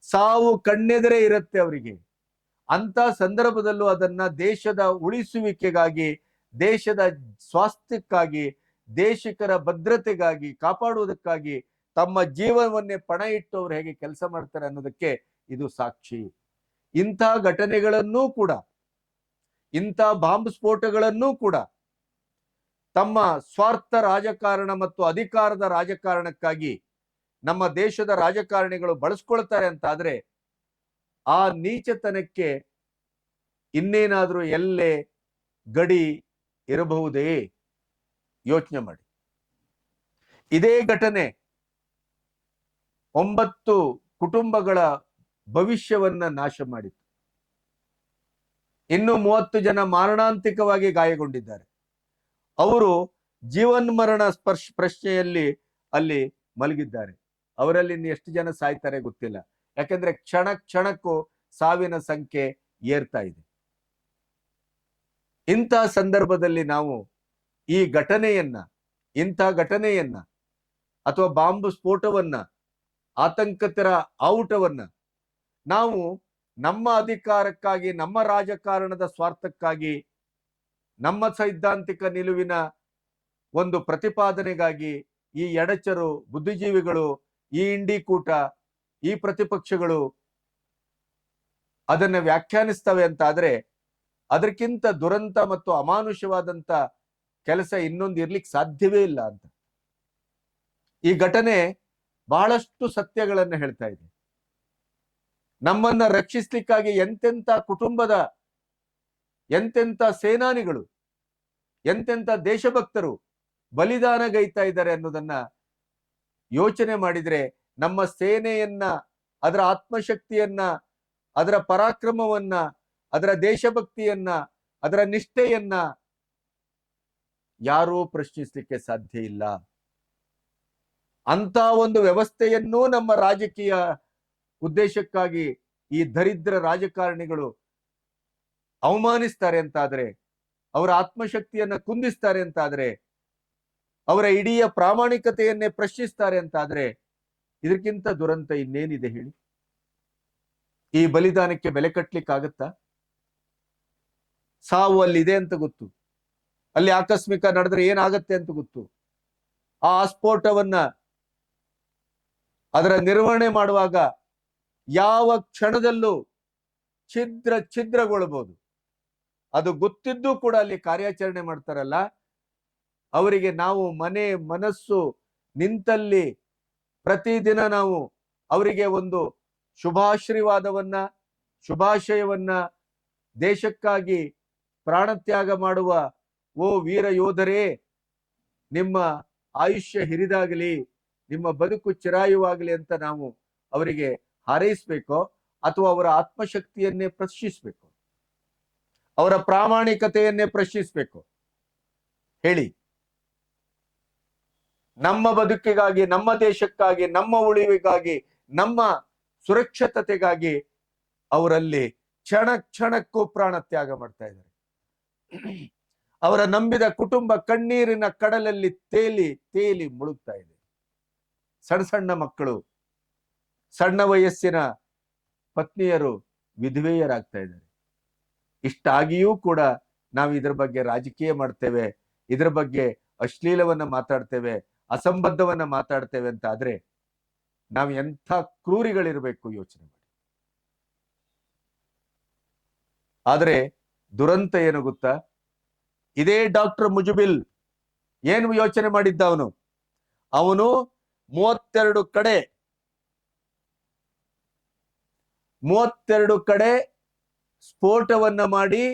ಸಾವು ಕಣ್ಣೆದರೆ ಇರುತ್ತೆ ಅವರಿಗೆ. ಅಂತ ಸಂದರ್ಭದಲ್ಲೂ ಅದನ್ನ ದೇಶದ ಉಳಿಸುವಿಕೆಗಾಗಿ, ದೇಶದ ಸ್ವಾಸ್ಥ್ಯಕ್ಕಾಗಿ, ದೇಶಿಕರ ಭದ್ರತೆಗಾಗಿ, ಕಾಪಾಡುವುದಕ್ಕಾಗಿ ತಮ್ಮ ಜೀವನವನ್ನೇ ಪಣ ಇಟ್ಟು ಅವ್ರು ಹೇಗೆ ಕೆಲಸ ಮಾಡ್ತಾರೆ ಅನ್ನೋದಕ್ಕೆ ಇದು ಸಾಕ್ಷಿ. ಇಂಥ ಘಟನೆಗಳನ್ನೂ ಕೂಡ, ಇಂಥ ಬಾಂಬ್ ಸ್ಫೋಟಗಳನ್ನೂ ಕೂಡ ತಮ್ಮ ಸ್ವಾರ್ಥ ರಾಜಕಾರಣ ಮತ್ತು ಅಧಿಕಾರದ ರಾಜಕಾರಣಕ್ಕಾಗಿ ನಮ್ಮ ದೇಶದ ರಾಜಕಾರಣಿಗಳು ಬಳಸ್ಕೊಳ್ತಾರೆ ಅಂತ ಆದ್ರೆ ಆ ನೀಚತನಕ್ಕೆ ಇನ್ನೇನಾದ್ರೂ ಎಲ್ಲೆ ಗಡಿ ಇರಬಹುದೇ? ಯೋಚನೆ ಮಾಡಿ. ಇದೇ ಘಟನೆ ಒಂಬತ್ತು ಕುಟುಂಬಗಳ ಭವಿಷ್ಯವನ್ನ ನಾಶ ಮಾಡಿತು ಇನ್ನು ಮೂವತ್ತು ಜನ ಮಾರಣಾಂತಿಕವಾಗಿ ಗಾಯಗೊಂಡಿದ್ದಾರೆ. ಅವರು ಜೀವನ್ಮರಣ ಸ್ಪರ್ಶ, ಪ್ರಶ್ನೆಯಲ್ಲಿ ಅಲ್ಲಿ ಮಲಗಿದ್ದಾರೆ. ಅವರಲ್ಲಿ ಇನ್ನು ಎಷ್ಟು ಜನ ಸಾಯ್ತಾರೆ ಗೊತ್ತಿಲ್ಲ. ಯಾಕಂದ್ರೆ ಕ್ಷಣ ಕ್ಷಣಕ್ಕೂ ಸಾವಿನ ಸಂಖ್ಯೆ ಏರ್ತಾ ಇದೆ. ಇಂಥ ಸಂದರ್ಭದಲ್ಲಿ ನಾವು ಈ ಘಟನೆಯನ್ನ, ಇಂಥ ಘಟನೆಯನ್ನ ಅಥವಾ ಬಾಂಬ್ ಸ್ಫೋಟವನ್ನ ಆತಂಕತರ ಔಟವನ್ನ ನಾವು ನಮ್ಮ ಅಧಿಕಾರಕ್ಕಾಗಿ, ನಮ್ಮ ರಾಜಕಾರಣದ ಸ್ವಾರ್ಥಕ್ಕಾಗಿ, ನಮ್ಮ ಸೈದ್ಧಾಂತಿಕ ನಿಲುವಿನ ಒಂದು ಪ್ರತಿಪಾದನೆಗಾಗಿ ಈ ಎಡಚರು ಬುದ್ಧಿಜೀವಿಗಳು, ಈ ಇಂಡಿಕೂಟ ಈ ಪ್ರತಿಪಕ್ಷಗಳು ಅದನ್ನ ವ್ಯಾಖ್ಯಾನಿಸ್ತವೆ ಅಂತ ಆದ್ರೆ ಅದಕ್ಕಿಂತ ದುರಂತ ಮತ್ತು ಅಮಾನುಷವಾದಂತ ಕೆಲಸ ಇನ್ನೊಂದು ಇರ್ಲಿಕ್ಕೆ ಸಾಧ್ಯವೇ ಇಲ್ಲ ಅಂತ. ಈ ಘಟನೆ ಬಹಳಷ್ಟು ಸತ್ಯಗಳನ್ನು ಹೇಳ್ತಾ ಇದೆ ನಮ್ಮನ್ನ ರಕ್ಷಿಸ್ಲಿಕ್ಕಾಗಿ ಎಂತೆಂತ ಕುಟುಂಬದ ಎಂತೆಂತ ಸೇನಾನಿಗಳು ಎಂತೆಂತ ದೇಶಭಕ್ತರು ಬಲಿದಾನಗೈತಾ ಇದ್ದಾರೆ ಅನ್ನೋದನ್ನ ಯೋಚನೆ ಮಾಡಿದ್ರೆ ನಮ್ಮ ಸೇನೆಯನ್ನ, ಅದರ ಆತ್ಮಶಕ್ತಿಯನ್ನ, ಅದರ ಪರಾಕ್ರಮವನ್ನ, ಅದರ ದೇಶಭಕ್ತಿಯನ್ನ, ಅದರ ನಿಷ್ಠೆಯನ್ನ ಯಾರೂ ಪ್ರಶ್ನಿಸ್ಲಿಕ್ಕೆ ಸಾಧ್ಯ ಇಲ್ಲ. ಅಂತ ಒಂದು ವ್ಯವಸ್ಥೆಯನ್ನು ನಮ್ಮ ರಾಜಕೀಯ ಉದ್ದೇಶಕ್ಕಾಗಿ ಈ ದರಿದ್ರ ರಾಜಕಾರಣಿಗಳು ಅವಮಾನಿಸ್ತಾರೆ ಅಂತಾದ್ರೆ, ಅವರ ಆತ್ಮಶಕ್ತಿಯನ್ನ ಕುಂದಿಸ್ತಾರೆ ಅಂತಾದ್ರೆ, ಅವರ ಇಡೀ ಪ್ರಾಮಾಣಿಕತೆಯನ್ನೇ ಪ್ರಶ್ನಿಸ್ತಾರೆ ಅಂತಾದ್ರೆ, ಇದಕ್ಕಿಂತ ದುರಂತ ಇನ್ನೇನಿದೆ ಹೇಳಿ? ಈ ಬಲಿದಾನಕ್ಕೆ ಬೆಲೆ ಕಟ್ಲಿಕ್ಕಾಗತ್ತಾ? ಸಾವು ಅಲ್ಲಿದೆ ಅಂತ ಗೊತ್ತು. ಅಲ್ಲಿ ಆಕಸ್ಮಿಕ ನಡೆದ್ರೆ ಏನಾಗತ್ತೆ ಅಂತ ಗೊತ್ತು. ಆ ಸ್ಫೋಟವನ್ನ ಅದರ ನಿರ್ವಹಣೆ ಮಾಡುವಾಗ ಯಾವ ಕ್ಷಣದಲ್ಲೂ ಛಿದ್ರ ಛಿದ್ರಗೊಳ್ಳಬಹುದು ಅದು ಗೊತ್ತಿದ್ದು ಕೂಡ ಅಲ್ಲಿ ಕಾರ್ಯಾಚರಣೆ ಮಾಡ್ತಾರಲ್ಲ, ಅವರಿಗೆ ನಾವು ಮನೆ ಮನಸ್ಸು ನಿಂತಲ್ಲಿ ಪ್ರತಿದಿನ ನಾವು ಅವರಿಗೆ ಒಂದು ಶುಭಾಶೀರ್ವಾದವನ್ನ, ಶುಭಾಶಯವನ್ನ, ದೇಶಕ್ಕಾಗಿ ಪ್ರಾಣತ್ಯಾಗ ಮಾಡುವ ಓ ವೀರ ಯೋಧರೇ, ನಿಮ್ಮ ಆಯುಷ್ಯ ಹಿರಿದಾಗಲಿ. ನಿಮ್ಮ ಬದುಕು ಚಿರಾಯುವಾಗಲಿ ಅಂತ ನಾವು ಅವರಿಗೆ ಹಾರೈಸ್ಬೇಕೋ ಅಥವಾ ಅವರ ಆತ್ಮಶಕ್ತಿಯನ್ನೇ ಪ್ರಶ್ನಿಸ್ಬೇಕು? ಅವರ ಪ್ರಾಮಾಣಿಕತೆಯನ್ನೇ ಪ್ರಶ್ನಿಸ್ಬೇಕು? ಹೇಳಿ. ನಮ್ಮ ಬದುಕಿಗಾಗಿ, ನಮ್ಮ ದೇಶಕ್ಕಾಗಿ, ನಮ್ಮ ಉಳಿವಿಗಾಗಿ, ನಮ್ಮ ಸುರಕ್ಷತೆಗಾಗಿ ಅವರಲ್ಲಿ ಕ್ಷಣ ಕ್ಷಣಕ್ಕೂ ಪ್ರಾಣ ತ್ಯಾಗ ಮಾಡ್ತಾ ಇದ್ದಾರೆ. ಅವರ ನಂಬಿದ ಕುಟುಂಬ ಕಣ್ಣೀರಿನ ಕಡಲಲ್ಲಿ ತೇಲಿ ತೇಲಿ ಮುಳುಗ್ತಾ ಇದೆ. ಸಣ್ಣ ಸಣ್ಣ ಮಕ್ಕಳು, ಸಣ್ಣ ವಯಸ್ಸಿನ ಪತ್ನಿಯರು ವಿಧವೆಯರಾಗ್ತಾ ಇದ್ದಾರೆ. ಇಷ್ಟಾಗಿಯೂ ಕೂಡ ನಾವು ಇದ್ರ ಬಗ್ಗೆ ರಾಜಕೀಯ ಮಾಡ್ತೇವೆ, ಇದ್ರ ಬಗ್ಗೆ ಅಶ್ಲೀಲವನ್ನ ಮಾತಾಡ್ತೇವೆ, ಅಸಂಬದ್ಧವನ್ನ ಮಾತಾಡ್ತೇವೆ ಅಂತ ಆದ್ರೆ ನಾವು ಎಂಥ ಕ್ರೂರಿಗಳಿರಬೇಕು ಯೋಚನೆ ಮಾಡಿ. ಆದ್ರೆ ದುರಂತ ಏನು ಗೊತ್ತಾ? ಇದೇ ಡಾಕ್ಟರ್ ಮುಜುಬಿಲ್ ಏನು ಯೋಚನೆ ಮಾಡಿದ್ದ ಅವನು ಅವನು ಮೂವತ್ತೆರಡು ಕಡೆ. ಮೂವತ್ತೆರಡು ಕಡೆ ಸ್ಫೋಟವನ್ನ ಮಾಡಿ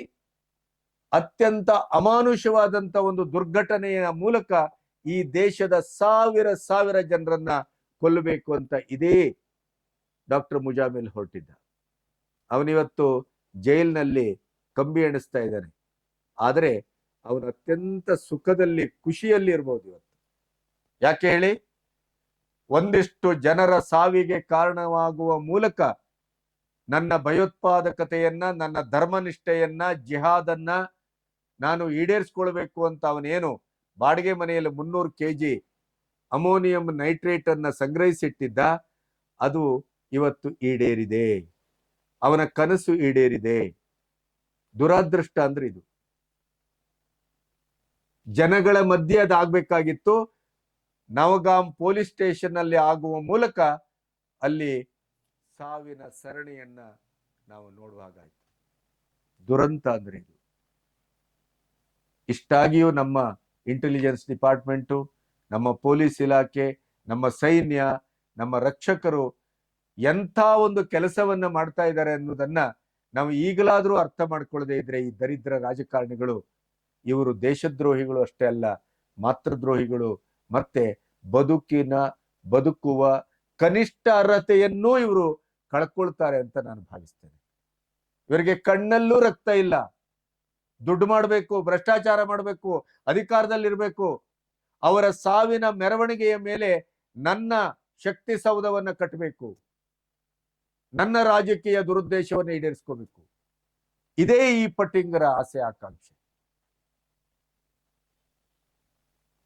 ಅತ್ಯಂತ ಅಮಾನುಷವಾದಂತ ಒಂದು ದುರ್ಘಟನೆಯ ಮೂಲಕ ಈ ದೇಶದ ಸಾವಿರ ಸಾವಿರ ಜನರನ್ನ ಕೊಲ್ಲಬೇಕು ಅಂತ ಇದೇ ಡಾಕ್ಟರ್ ಮುಜಾಮಿಲ್ ಹೊರಟಿದ್ದ. ಅವನಿವತ್ತು ಜೈಲಿನಲ್ಲಿ ಕಂಬಿ ಎಣಿಸ್ತಾ ಇದ್ದಾನೆ. ಆದರೆ ಅವನು ಅತ್ಯಂತ ಸುಖದಲ್ಲಿ, ಖುಷಿಯಲ್ಲಿ ಇರ್ಬೋದು ಇವತ್ತು. ಯಾಕೆ ಹೇಳಿ? ಒಂದಿಷ್ಟು ಜನರ ಸಾವಿಗೆ ಕಾರಣವಾಗುವ ಮೂಲಕ ನನ್ನ ಭಯೋತ್ಪಾದಕತೆಯನ್ನ, ನನ್ನ ಧರ್ಮನಿಷ್ಠೆಯನ್ನ, ಜಿಹಾದನ್ನ ನಾನು ಈಡೇರಿಸ್ಕೊಳ್ಬೇಕು ಅಂತ ಅವನೇನು ಬಾಡಿಗೆ ಮನೆಯಲ್ಲಿ ಮುನ್ನೂರು ಕೆ ಜಿ ಅಮೋನಿಯಂ ನೈಟ್ರೇಟ್ ಅನ್ನ ಸಂಗ್ರಹಿಸಿಟ್ಟಿದ್ದ, ಅದು ಇವತ್ತು ಈಡೇರಿದೆ. ಅವನ ಕನಸು ಈಡೇರಿದೆ. ದುರಾದೃಷ್ಟ ಅಂದ್ರೆ ಇದು. ಜನಗಳ ಮಧ್ಯೆ ಅದಾಗ್ಬೇಕಾಗಿತ್ತು. ನವಗಾಂ ಪೊಲೀಸ್ ಸ್ಟೇಷನ್ ಅಲ್ಲಿ ಆಗುವ ಮೂಲಕ ಅಲ್ಲಿ ಸಾವಿನ ಸರಣಿಯನ್ನ ನಾವು ನೋಡುವಾಗಾಯ್ತು. ದುರಂತ ಅಂದ್ರೆ ಇದು. ಇಷ್ಟಾಗಿಯೂ ನಮ್ಮ ಇಂಟೆಲಿಜೆನ್ಸ್ ಡಿಪಾರ್ಟ್ಮೆಂಟು ನಮ್ಮ ಪೊಲೀಸ್ ಇಲಾಖೆ, ನಮ್ಮ ಸೈನ್ಯ, ನಮ್ಮ ರಕ್ಷಕರು ಎಂಥ ಒಂದು ಕೆಲಸವನ್ನ ಮಾಡ್ತಾ ಇದ್ದಾರೆ ಅನ್ನೋದನ್ನ ನಾವು ಈಗಲಾದರೂ ಅರ್ಥ ಮಾಡ್ಕೊಳ್ಳದೆ ಇದ್ರೆ ಈ ದರಿದ್ರ ರಾಜಕಾರಣಿಗಳು, ಇವರು ದೇಶದ್ರೋಹಿಗಳು ಅಷ್ಟೇ ಅಲ್ಲ ಮಾತೃದ್ರೋಹಿಗಳು ಮತ್ತೆ ಬದುಕಿನ ಬದುಕುವ ಕನಿಷ್ಠ ಅರ್ಹತೆಯನ್ನೂ ಇವರು ಕಳ್ಕೊಳ್ತಾರೆ ಅಂತ ನಾನು ಭಾವಿಸ್ತೇನೆ. ಇವರಿಗೆ ಕಣ್ಣಲ್ಲೂ ರಕ್ತ ಇಲ್ಲ. ದುಡ್ಡು ಮಾಡಬೇಕು, ಭ್ರಷ್ಟಾಚಾರ ಮಾಡಬೇಕು, ಅಧಿಕಾರದಲ್ಲಿರಬೇಕು. ಅವರ ಸಾವಿನ ಮೆರವಣಿಗೆಯ ಮೇಲೆ ನನ್ನ ಶಕ್ತಿ ಸೌಧವನ್ನ ಕಟ್ಟಬೇಕು ನನ್ನ ರಾಜಕೀಯ ದುರುದ್ದೇಶವನ್ನು ಈಡೇರಿಸ್ಕೋಬೇಕು. ಇದೇ ಈ ಪಟ್ಟಿಂಗರ ಆಸೆ, ಆಕಾಂಕ್ಷೆ.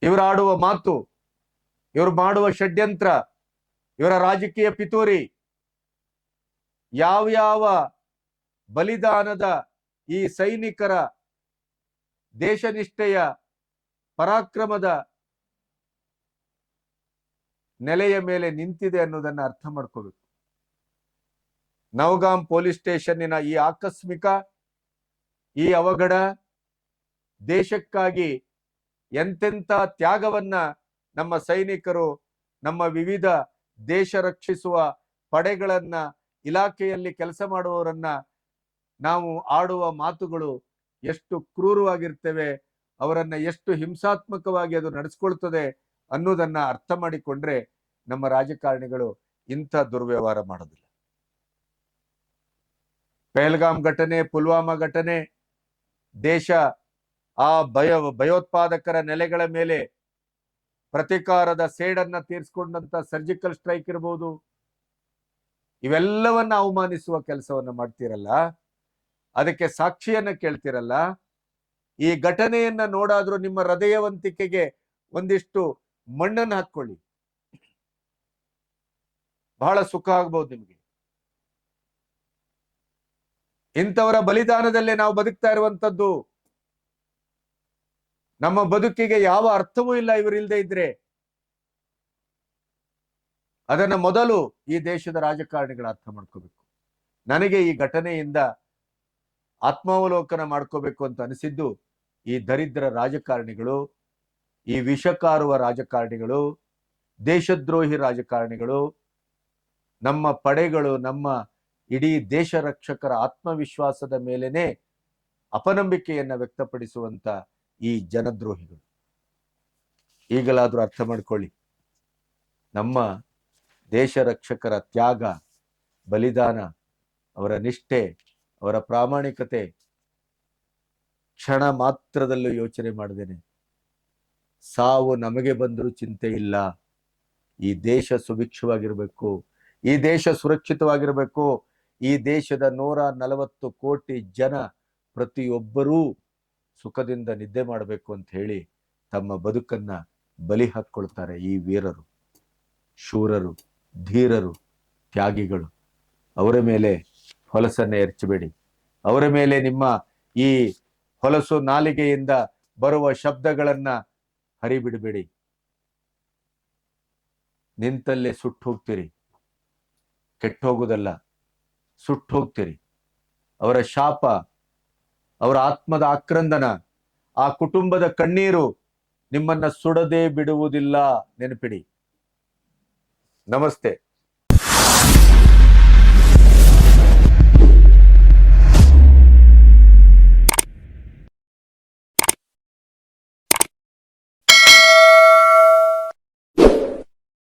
ಇವರು ಆಡುವ ಮಾತು, ಇವರು ಮಾಡುವ ಷಡ್ಯಂತ್ರ, ಇವರ ರಾಜಕೀಯ ಪಿತೂರಿ ಯಾವ್ಯಾವ ಬಲಿದಾನದ ಈ ಸೈನಿಕರ ದೇಶನಿಷ್ಠೆಯ ಪರಾಕ್ರಮದ ನೆಲೆಯ ಮೇಲೆ ನಿಂತಿದೆ ಅನ್ನೋದನ್ನ ಅರ್ಥ ಮಾಡ್ಕೋಬೇಕು. ನವಗಾಂ ಪೊಲೀಸ್ ಸ್ಟೇಷನ್ನಿನ ಈ ಆಕಸ್ಮಿಕ, ಈ ಅವಘಡ ದೇಶಕ್ಕಾಗಿ ಎಂತೆಂಥ ತ್ಯಾಗವನ್ನ ನಮ್ಮ ಸೈನಿಕರು, ನಮ್ಮ ವಿವಿಧ ದೇಶ ರಕ್ಷಿಸುವ ಪಡೆಗಳನ್ನ, ಇಲಾಖೆಯಲ್ಲಿ ಕೆಲಸ ಮಾಡುವವರನ್ನ ನಾವು ಆಡುವ ಮಾತುಗಳು ಎಷ್ಟು ಕ್ರೂರವಾಗಿರ್ತೇವೆ, ಅವರನ್ನ ಎಷ್ಟು ಹಿಂಸಾತ್ಮಕವಾಗಿ ಅದು ನಡೆಸ್ಕೊಳ್ತದೆ ಅನ್ನೋದನ್ನ ಅರ್ಥ ಮಾಡಿಕೊಂಡ್ರೆ ನಮ್ಮ ರಾಜಕಾರಣಿಗಳು ಇಂಥ ದುರ್ವ್ಯವಹಾರ ಮಾಡೋದಿಲ್ಲ. ಪೆಹಲ್ಗಾಮ್ ಘಟನೆ, ಪುಲ್ವಾಮಾ ಘಟನೆ, ದೇಶ ಆ ಭಯ, ಭಯೋತ್ಪಾದಕರ ನೆಲೆಗಳ ಮೇಲೆ ಪ್ರತಿಕಾರದ ಸೇಡನ್ನ ತೀರಿಸ್ಕೊಂಡಂತ ಸರ್ಜಿಕಲ್ ಸ್ಟ್ರೈಕ್ ಇರಬಹುದು ಇವೆಲ್ಲವನ್ನ ಅವಮಾನಿಸುವ ಕೆಲಸವನ್ನ ಮಾಡ್ತಿರಲ್ಲ? ಅದಕ್ಕೆ ಸಾಕ್ಷಿಯನ್ನ ಕೇಳ್ತಿರಲ್ಲ? ಈ ಘಟನೆಯನ್ನ ನೋಡಾದ್ರೂ ನಿಮ್ಮ ಹೃದಯವಂತಿಕೆಗೆ ಒಂದಿಷ್ಟು ಮಣ್ಣನ್ನು ಹಾಕೊಳ್ಳಿ ಬಹಳ ಸುಖ ಆಗ್ಬಹುದು ನಿಮಗೆ. ಇಂಥವರ ಬಲಿದಾನದಲ್ಲೇ ನಾವು ಬದುಕ್ತಾ ಇರುವಂತದ್ದು ನಮ್ಮ ಬದುಕಿಗೆ ಯಾವ ಅರ್ಥವೂ ಇಲ್ಲ ಇವರಿಲ್ದೆ ಇದ್ರೆ. ಅದನ್ನ ಮೊದಲು ಈ ದೇಶದ ರಾಜಕಾರಣಿಗಳು ಅರ್ಥ ಮಾಡ್ಕೋಬೇಕು. ನನಗೆ ಈ ಘಟನೆಯಿಂದ ಆತ್ಮಾವಲೋಕನ ಮಾಡ್ಕೋಬೇಕು ಅಂತ ಅನಿಸಿದ್ದು ಈ ದರಿದ್ರ ರಾಜಕಾರಣಿಗಳು, ಈ ವಿಷಕಾರುವ ರಾಜಕಾರಣಿಗಳು, ದೇಶದ್ರೋಹಿ ರಾಜಕಾರಣಿಗಳು, ನಮ್ಮ ಪಡೆಗಳು, ನಮ್ಮ ಇಡೀ ದೇಶ ರಕ್ಷಕರ ಆತ್ಮವಿಶ್ವಾಸದ ಮೇಲೇನೆ ಅಪನಂಬಿಕೆಯನ್ನ ವ್ಯಕ್ತಪಡಿಸುವಂತ ಈ ಜನದ್ರೋಹಿಗಳು. ಈಗಲಾದ್ರೂ ಅರ್ಥ ಮಾಡ್ಕೊಳ್ಳಿ. ನಮ್ಮ ದೇಶ ರಕ್ಷಕರ ತ್ಯಾಗ, ಬಲಿದಾನ, ಅವರ ನಿಷ್ಠೆ, ಅವರ ಪ್ರಾಮಾಣಿಕತೆ ಕ್ಷಣ ಮಾತ್ರದಲ್ಲೂ ಯೋಚನೆ ಮಾಡಿದ್ದೇನೆ ಸಾವು ನಮಗೆ ಬಂದರೂ ಚಿಂತೆ ಇಲ್ಲ. ಈ ದೇಶ ಸುಭಿಕ್ಷವಾಗಿರಬೇಕು. ಈ ದೇಶ ಸುರಕ್ಷಿತವಾಗಿರಬೇಕು. ಈ ದೇಶದ ನೂರ ನಲವತ್ತು ಕೋಟಿ ಜನ ಪ್ರತಿಯೊಬ್ಬರೂ ಸುಖದಿಂದ ನಿದ್ದೆ ಮಾಡಬೇಕು ಅಂತ ಹೇಳಿ ತಮ್ಮ ಬದುಕನ್ನ ಬಲಿ ಹಾಕ್ಕೊಳ್ತಾರೆ ಈ ವೀರರು. ಶೂರರು, ಧೀರರು, ತ್ಯಾಗಿಗಳು. ಅವರ ಮೇಲೆ ಹೊಲಸನ್ನ ಎರಚಬೇಡಿ. ಅವರ ಮೇಲೆ ನಿಮ್ಮ ಈ ಹೊಲಸು ನಾಲಿಗೆಯಿಂದ ಬರುವ ಶಬ್ದಗಳನ್ನ ಹರಿಬಿಡಬೇಡಿ. ನಿಂತಲ್ಲೇ ಸುಟ್ಟು ಹೋಗ್ತೀರಿ. ಕೆಟ್ಟೋಗುದಲ್ಲ. ಸುಟ್ಟು ಹೋಗ್ತೀರಿ. ಅವರ ಶಾಪ ಅವರ ಆತ್ಮದ ಆಕ್ರಂದನ ಆ ಕುಟುಂಬದ ಕಣ್ಣೀರು ನಿಮ್ಮನ್ನ ಸುಡದೆ ಬಿಡುವುದಿಲ್ಲ. ನೆನಪಿಡಿ. ನಮಸ್ತೆ.